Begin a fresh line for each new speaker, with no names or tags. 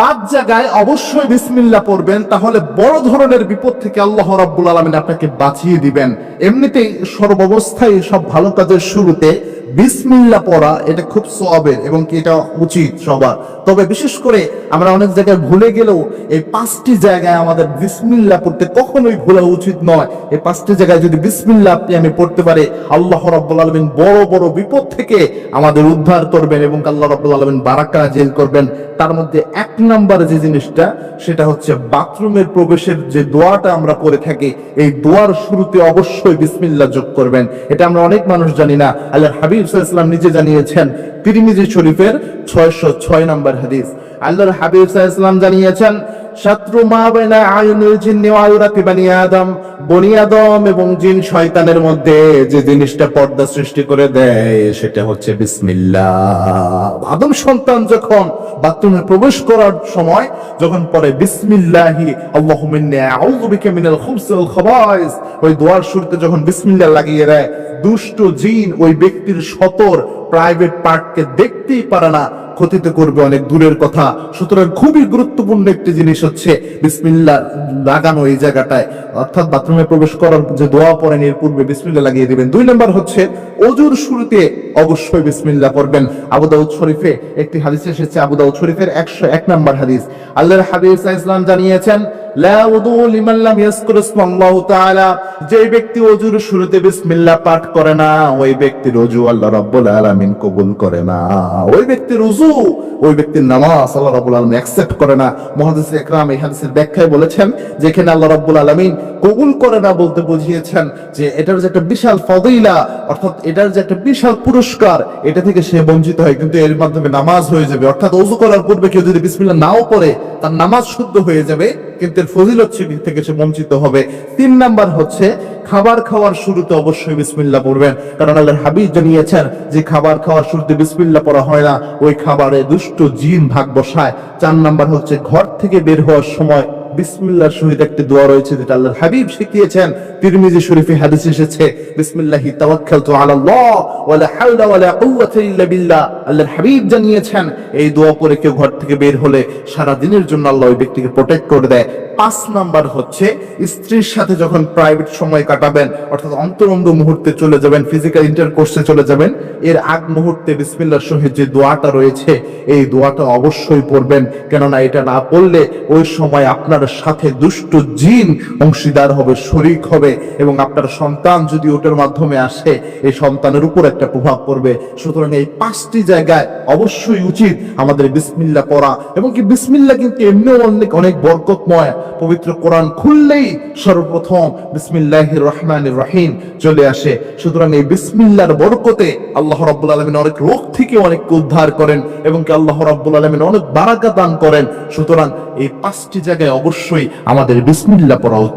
পাঁচ জায়গায় অবশ্যই বিসমিল্লা পড়বেন, তাহলে বড় ধরনের বিপদ থেকে আল্লাহ রাব্বুল আলমিন আপনাকে বাঁচিয়ে দিবেন। এমনিতেই সর্বাবস্থায় সব ভালো কাজের শুরুতে বিসমিল্লা পড়া, এটা খুব সবের এবং কি এটা উচিত সবার। তবে বিশেষ করে আমরা অনেক জায়গায় ভুলে গেলেও এই পাঁচটি জায়গায় আমাদের বিসমিল্লা পড়তে কখনোই ভুলা উচিত নয়। এই পাঁচটি জায়গায় যদি বিসমিল্লা আপনি আমি পড়তে পারে, আল্লাহ রাব্বুল আলমিন বড় বড় বিপদ থেকে আমাদের উদ্ধার করবেন এবং আল্লাহ রাব্বুল আলমিন বারাকা জেল করবেন। তার মধ্যে এক নাম্বার যে জিনিসটা, সেটা হচ্ছে বাথরুমের প্রবেশের যে দোয়াটা আমরা করে থাকি, এই দোয়ার শুরুতে অবশ্যই বিসমিল্লা যোগ করবেন। এটা আমরা অনেক মানুষ জানি না। আল্লাহ হাবিব সাল্লাল্লাহু নিজে জানিয়েছেন, তিরিমিজি শরীফের ছয়শো ছয় নম্বর হাদিস। আল্লাহর হাবিব সাল্লাল্লাহু জানিয়েছেন শত্রু মা বাইনা আয়ুনিল জিন্নি আয়ুরাতি বানি আদম, বনি আদম এবং জিন শয়তানের মধ্যে যে জিনিসটা পর্দা সৃষ্টি করে দেয়, সেটা হচ্ছে বিসমিল্লাহ। আদম সন্তান যখন বাথরুমে প্রবেশ করার সময়, যখন পরে বিসমিল্লাহি আউযু বিকা মিনাল ওই দোয়ার শুরুতে যখন বিসমিল্লাহ লাগিয়ে দেয়, দুষ্ট জিন ওই ব্যক্তির সতর প্রাইভেট পার্টকে দেখতেই পারে না। ক্ষতিতে করবে অনেক দূরের কথা। সুতরাং খুবই গুরুত্বপূর্ণ একটি জিনিস হচ্ছে বিসমিল্লা লাগানো এই জায়গাটায়। অর্থাৎ বাথরুমে প্রবেশ করার যে দোয়া পড়েন, এর পূর্বে বিসমিল্লা লাগিয়ে দিবেন। দুই নম্বর হচ্ছে, অজুর শুরুতে অবশ্যই বিসমিল্লা পড়বেন। আবু দাউদ শরীফে একটি হাদিস এসেছে, আবু দাউদ শরীফের একশো এক নম্বর হাদিস। আল্লাহর হাবিব ইসলাম জানিয়েছেন যে ব্যক্তি অজুর শুরুতে বিসমিল্লাহ পাঠ করে না, ওই ব্যক্তির অজু আল্লাহ রাব্বুল আলামিন কবুল করে না। ওই ব্যক্তির অজু ওই ব্যক্তির নামাজ আল্লাহ রাব্বুল আলামিন অ্যাকসেপ্ট করে না। মুহাদ্দিস ইকরাম এই হাদিসের ব্যাখ্যায় বলেছেন যেখানে আল্লাহ রাব্বুল আলামিন কবুল করে না বলতে বুঝিয়েছেন যে এটার যে একটা বিশাল ফদিলা, অর্থাৎ এটার যে একটা বিশাল পুরস্কার, এটা থেকে সে বঞ্চিত হয়, কিন্তু এর মাধ্যমে নামাজ হয়ে যাবে। অর্থাৎ অজু করার পূর্বে কেউ যদি বিসমিল্লাহ নাও পড়ে, তার নামাজ শুদ্ধ হয়ে যাবে, কিন্তু এর ফজিলত থেকে সে বঞ্চিত হবে। তিন নাম্বার হচ্ছে খাবার খাওয়ার শুরুতে অবশ্যই বিসমিল্লাহ পড়বেন। কারণ আল্লাহর হাবিব জানিয়েছেন যে খাবার খাওয়ার শুরুতে বিসমিল্লাহ পড়া হয় না, ওই খাবারে দুষ্ট জিন ভাগ বসায়। চার নাম্বার হচ্ছে ঘর থেকে বের হওয়ার সময় বিসমিল্লাহর সহিত একটি দোয়া রয়েছে যেটা আল্লাহর হাবিব শিখিয়েছেন। তিরমিজি শরীফে হাদিস এসেছে, বিসমিল্লাহি তাওয়াক্কালতু আলাল্লাহ ওয়ালা হাওলা ওয়ালা কুওয়াতা ইল্লা বিল্লাহ। আল্লাহর হাবিব জানিয়েছেন, এই দোয়া পড়ে কেউ ঘর থেকে বের হলে সারা দিনের জন্য আল্লাহ ওই ব্যক্তিকে প্রোটেক্ট করে দেয়। পাঁচ নাম্বার হচ্ছে স্ত্রীর সাথে যখন প্রাইভেট সময় কাটাবেন, অর্থাৎ অন্তরঙ্গ মুহূর্তে চলে যাবেন ফিজিক্যাল ইন্টারকোর্সে চলে যাবেন, এর আগ মুহূর্তে বিসমিল্লাহর সহিত যে দোয়াটা রয়েছে, এই দোয়াটা অবশ্যই পড়বেন। কেননা এটা না পড়লে ওই সময় আপনার সাথে দুষ্ট জিন অংশীদার হবে, শরিক হবে, এবং আপনার সন্তান যদি ওটার মাধ্যমে আসে, এই সন্তানের উপর একটা প্রভাব পড়বে। সুতরাং এই পাঁচটি জায়গায় অবশ্যই উচিত আমাদের বিসমিল্লা পড়া, এবং কি বিসমিল্লা কিন্তু এমনিও অনেক অনেক বরকতময়। পবিত্র কোরআন খুললেই সর্বপ্রথম বিসমিল্লাহ রহমান রহিম চলে আসে সুতরাং এই বিসমিল্লার বরকতে আল্লাহ রাব্বুল আলামিন অনেক রোগ থেকে অনেক উদ্ধার করেন এবং কি আল্লাহ রাব্বুল আলামিন অনেক বারাকা দান করেন সুতরাং এই পাঁচটি জায়গায় অবশ্যই আমাদের বিসমিল্লা পড়া।